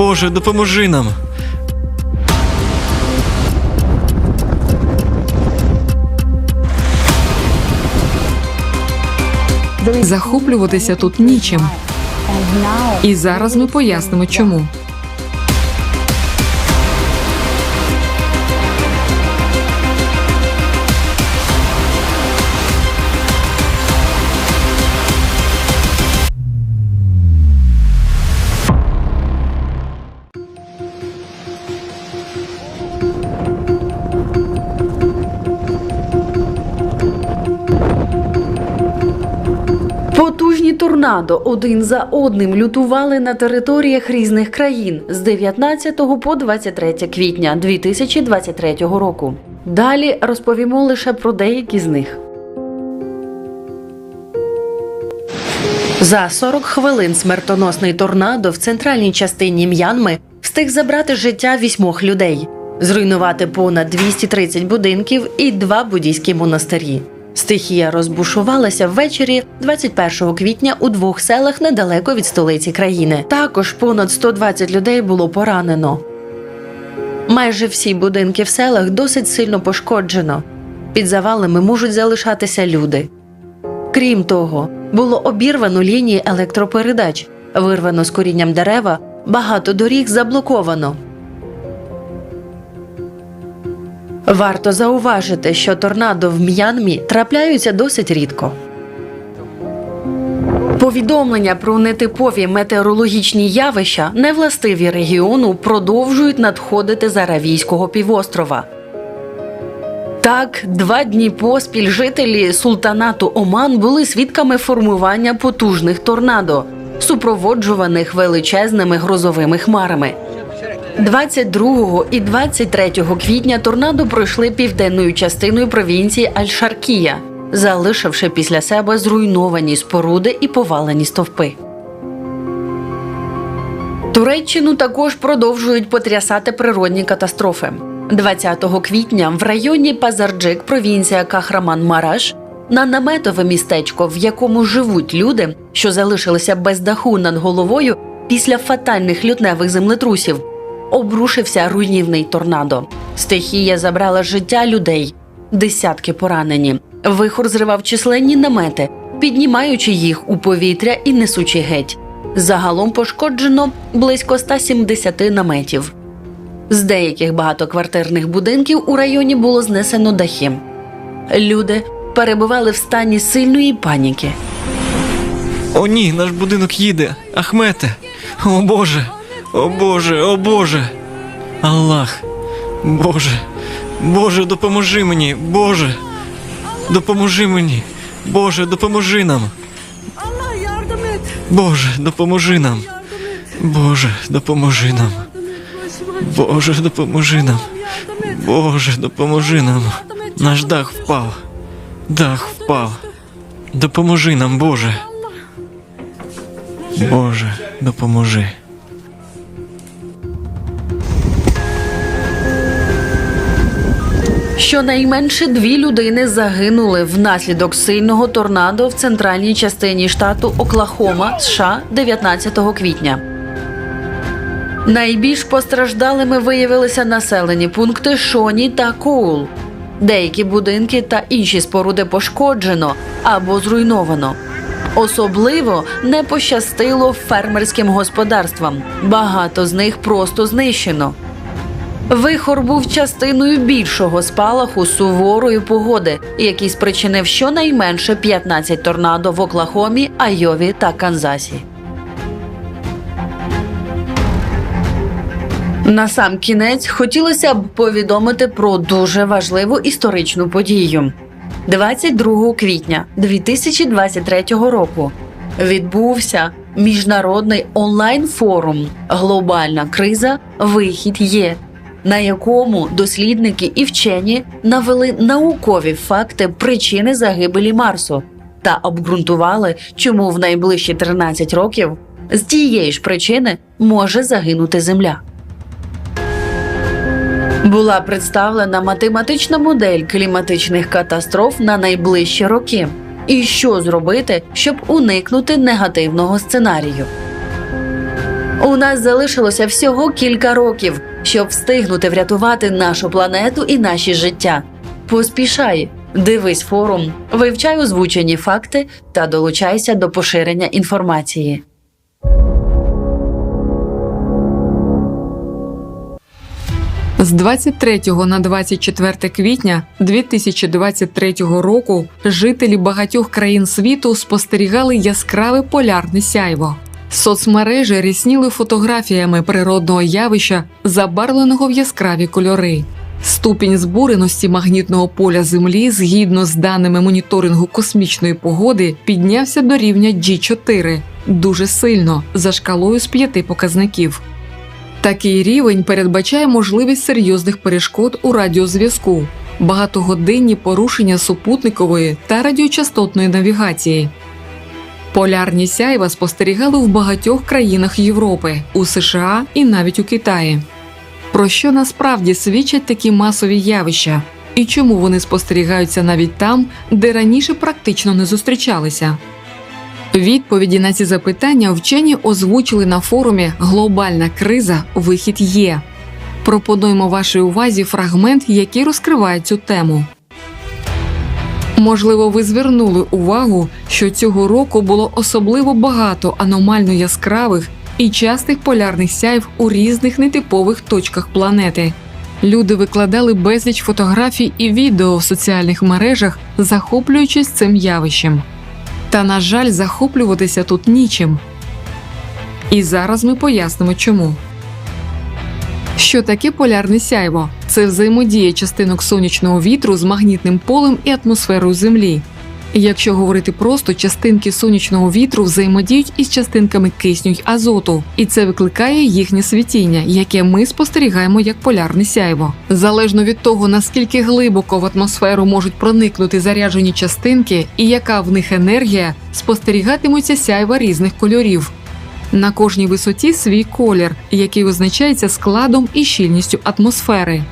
Боже, допоможи нам. Захоплюватися тут нічим. І зараз ми пояснимо, чому. Торнадо один за одним лютували на територіях різних країн з 19 по 23 квітня 2023 року. Далі розповімо лише про деякі з них. За 40 хвилин смертоносний торнадо в центральній частині М'янми встиг забрати життя вісьмох людей, зруйнувати понад 230 будинків і два буддійські монастирі. Стихія розбушувалася ввечері 21 квітня у двох селах недалеко від столиці країни. Також понад 120 людей було поранено. Майже всі будинки в селах досить сильно пошкоджено. Під завалами можуть залишатися люди. Крім того, було обірвано лінії електропередач, вирвано з корінням дерева, багато доріг заблоковано. Варто зауважити, що торнадо в М'янмі трапляються досить рідко. Повідомлення про нетипові метеорологічні явища, невластиві регіону, продовжують надходити з Аравійського півострова. Так, два дні поспіль жителі султанату Оман були свідками формування потужних торнадо, супроводжуваних величезними грозовими хмарами. 22 і 23 квітня торнадо пройшли південною частиною провінції Аль-Шаркія, залишивши після себе зруйновані споруди і повалені стовпи. Туреччину також продовжують потрясати природні катастрофи. 20 квітня в районі Пазарджик, провінція Кахраман-Мараш, на наметове містечко, в якому живуть люди, що залишилися без даху над головою після фатальних лютневих землетрусів, обрушився руйнівний торнадо. Стихія забрала життя людей, десятки поранені. Вихор зривав численні намети, піднімаючи їх у повітря і несучи геть. Загалом пошкоджено близько 170 наметів. З деяких багатоквартирних будинків у районі було знесено дахи. Люди перебували в стані сильної паніки. О, ні, наш будинок їде. Ахмете. О Боже. О Боже, о Боже. Аллах. Боже. Боже, допоможи мені. Боже. Допоможи мені. Боже, допоможи нам. Боже, допоможи нам. Боже, допоможи нам. Боже, допоможи нам. Боже, допоможи нам. Наш дах впав. Дах впав. Допоможи нам, Боже. Боже, допоможи. Щонайменше дві людини загинули внаслідок сильного торнадо в центральній частині штату Оклахома, США 19 квітня. Найбільш постраждалими виявилися населені пункти Шоні та Коул. Деякі будинки та інші споруди пошкоджено або зруйновано. Особливо не пощастило фермерським господарствам. Багато з них просто знищено. Вихор був частиною більшого спалаху суворої погоди, який спричинив щонайменше 15 торнадо в Оклахомі, Айові та Канзасі. На сам кінець хотілося б повідомити про дуже важливу історичну подію. 22 квітня 2023 року відбувся міжнародний онлайн-форум Глобальна криза Вихід є, на якому дослідники і вчені навели наукові факти причини загибелі Марсу та обґрунтували, чому в найближчі 13 років з тієї ж причини може загинути Земля. Була представлена математична модель кліматичних катастроф на найближчі роки. І що зробити, щоб уникнути негативного сценарію. У нас залишилося всього кілька років, щоб встигнути врятувати нашу планету і наші життя. Поспішай, дивись форум, вивчай озвучені факти та долучайся до поширення інформації. З 23 на 24 квітня 2023 року жителі багатьох країн світу спостерігали яскраве полярне сяйво. Соцмережі рісніли фотографіями природного явища, забарвленого в яскраві кольори. Ступінь збуреності магнітного поля Землі, згідно з даними моніторингу космічної погоди, піднявся до рівня G4 дуже сильно за шкалою з п'яти показників. Такий рівень передбачає можливість серйозних перешкод у радіозв'язку, багатогодинні порушення супутникової та радіочастотної навігації. Полярні сяйва спостерігали в багатьох країнах Європи, у США і навіть у Китаї. Про що насправді свідчать такі масові явища, і чому вони спостерігаються навіть там, де раніше практично не зустрічалися? Відповіді на ці запитання вчені озвучили на форумі Глобальна криза. Вихід є. Пропонуємо вашій увазі фрагмент, який розкриває цю тему. Можливо, ви звернули увагу, що цього року було особливо багато аномально яскравих і частих полярних сяйв у різних нетипових точках планети. Люди викладали безліч фотографій і відео в соціальних мережах, захоплюючись цим явищем. Та, на жаль, захоплюватися тут нічим. І зараз ми пояснимо чому. Що таке полярне сяйво? Це взаємодія частинок сонячного вітру з магнітним полем і атмосферою Землі. Якщо говорити просто, частинки сонячного вітру взаємодіють із частинками кисню й азоту, і це викликає їхнє світіння, яке ми спостерігаємо як полярне сяйво. Залежно від того, наскільки глибоко в атмосферу можуть проникнути заряджені частинки і яка в них енергія, спостерігатимуться сяйва різних кольорів. На кожній висоті свій колір, який визначається складом і щільністю атмосфери.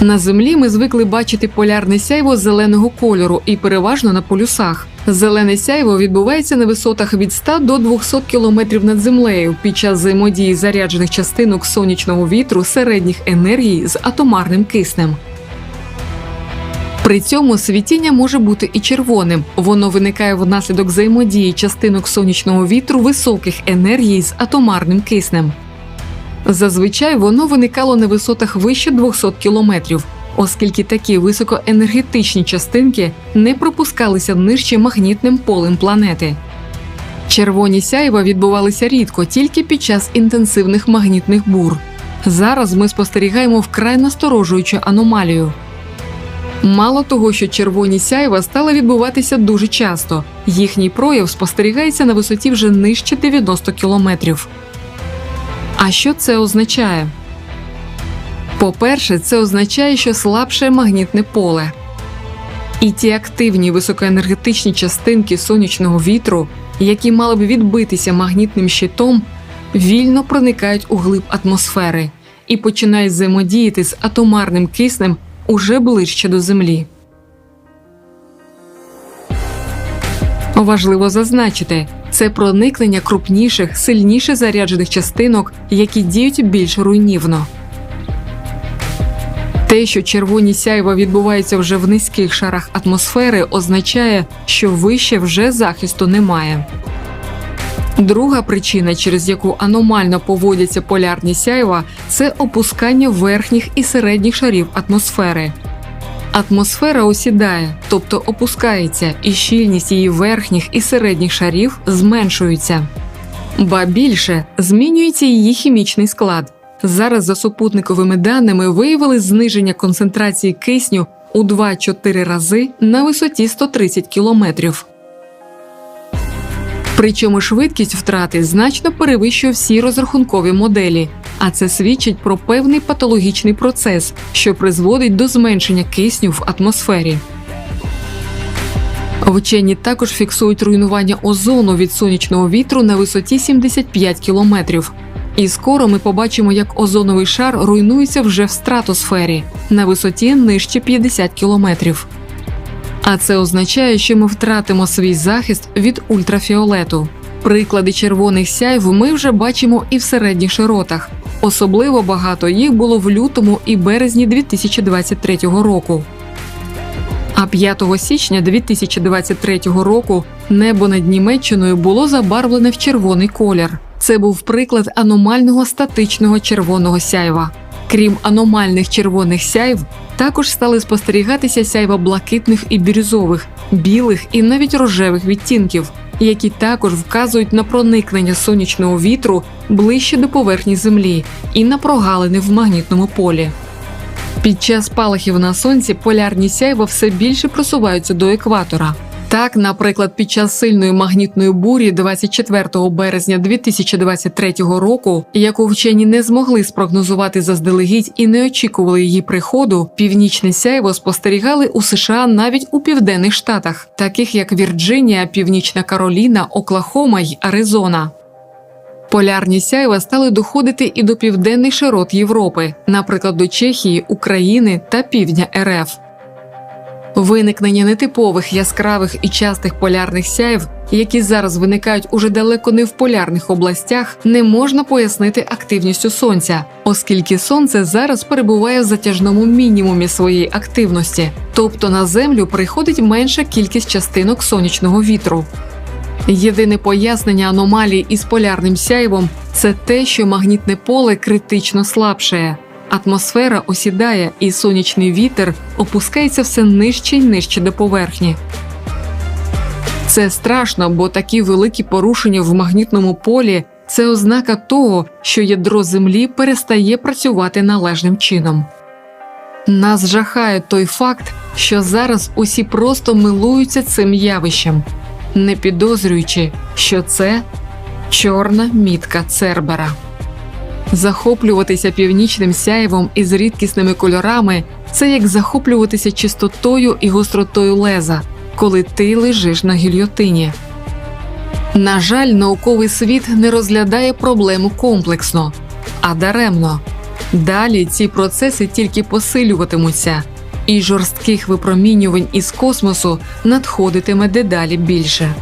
На землі ми звикли бачити полярне сяйво зеленого кольору і переважно на полюсах. Зелене сяйво відбувається на висотах від 100 до 200 км над землею під час взаємодії заряджених частинок сонячного вітру середніх енергій з атомарним киснем. При цьому світіння може бути і червоним. Воно виникає внаслідок взаємодії частинок сонячного вітру високих енергій з атомарним киснем. Зазвичай воно виникало на висотах вище 200 кілометрів, оскільки такі високоенергетичні частинки не пропускалися нижче магнітним полем планети. Червоні сяйва відбувалися рідко тільки під час інтенсивних магнітних бур. Зараз ми спостерігаємо вкрай насторожуючу аномалію. Мало того, що червоні сяйва стали відбуватися дуже часто, їхній прояв спостерігається на висоті вже нижче 90 кілометрів. А що це означає? По-перше, це означає, що слабше магнітне поле. І ті активні високоенергетичні частинки сонячного вітру, які мали б відбитися магнітним щитом, вільно проникають у глиб атмосфери і починають взаємодіяти з атомарним киснем уже ближче до Землі. Важливо зазначити, це проникнення крупніших, сильніше заряджених частинок, які діють більш руйнівно. Те, що червоні сяйва відбуваються вже в низьких шарах атмосфери, означає, що вище вже захисту немає. Друга причина, через яку аномально поводяться полярні сяйва, це опускання верхніх і середніх шарів атмосфери. Атмосфера осідає, тобто опускається, і щільність її верхніх і середніх шарів зменшується. Ба більше змінюється її хімічний склад. Зараз за супутниковими даними виявили зниження концентрації кисню у 2-4 рази на висоті 130 кілометрів. Причому швидкість втрати значно перевищує всі розрахункові моделі, а це свідчить про певний патологічний процес, що призводить до зменшення кисню в атмосфері. Вчені також фіксують руйнування озону від сонячного вітру на висоті 75 кілометрів. І скоро ми побачимо, як озоновий шар руйнується вже в стратосфері на висоті нижче 50 кілометрів. А це означає, що ми втратимо свій захист від ультрафіолету. Приклади червоних сяйв ми вже бачимо і в середніх широтах. Особливо багато їх було в лютому і березні 2023 року. А 5 січня 2023 року небо над Німеччиною було забарвлене в червоний колір. Це був приклад аномального статичного червоного сяйва. Крім аномальних червоних сяйв, також стали спостерігатися сяйва блакитних і бірюзових, білих і навіть рожевих відтінків, які також вказують на проникнення сонячного вітру ближче до поверхні Землі і на прогалини в магнітному полі. Під час спалахів на сонці полярні сяйва все більше просуваються до екватора. Так, наприклад, під час сильної магнітної бурі 24 березня 2023 року, яку вчені не змогли спрогнозувати заздалегідь і не очікували її приходу, північне сяйво спостерігали у США навіть у південних штатах, таких як Вірджинія, Північна Кароліна, Оклахома й Аризона. Полярні сяйва стали доходити і до південних широт Європи, наприклад, до Чехії, України та півдня РФ. Виникнення нетипових яскравих і частих полярних сяйв, які зараз виникають уже далеко не в полярних областях, не можна пояснити активністю сонця, оскільки сонце зараз перебуває в затяжному мінімумі своєї активності, тобто на землю приходить менша кількість частинок сонячного вітру. Єдине пояснення аномалії із полярним сяйвом це те, що магнітне поле критично слабшає. Атмосфера осідає, і сонячний вітер опускається все нижче й нижче до поверхні. Це страшно, бо такі великі порушення в магнітному полі це ознака того, що ядро Землі перестає працювати належним чином. Нас жахає той факт, що зараз усі просто милуються цим явищем, не підозрюючи, що це чорна мітка Цербера. Захоплюватися північним сяєвом із рідкісними кольорами це як захоплюватися чистотою і гостротою леза, коли ти лежиш на гільйотині. На жаль, науковий світ не розглядає проблему комплексно, а даремно. Далі ці процеси тільки посилюватимуться, і жорстких випромінювань із космосу надходитиме дедалі більше.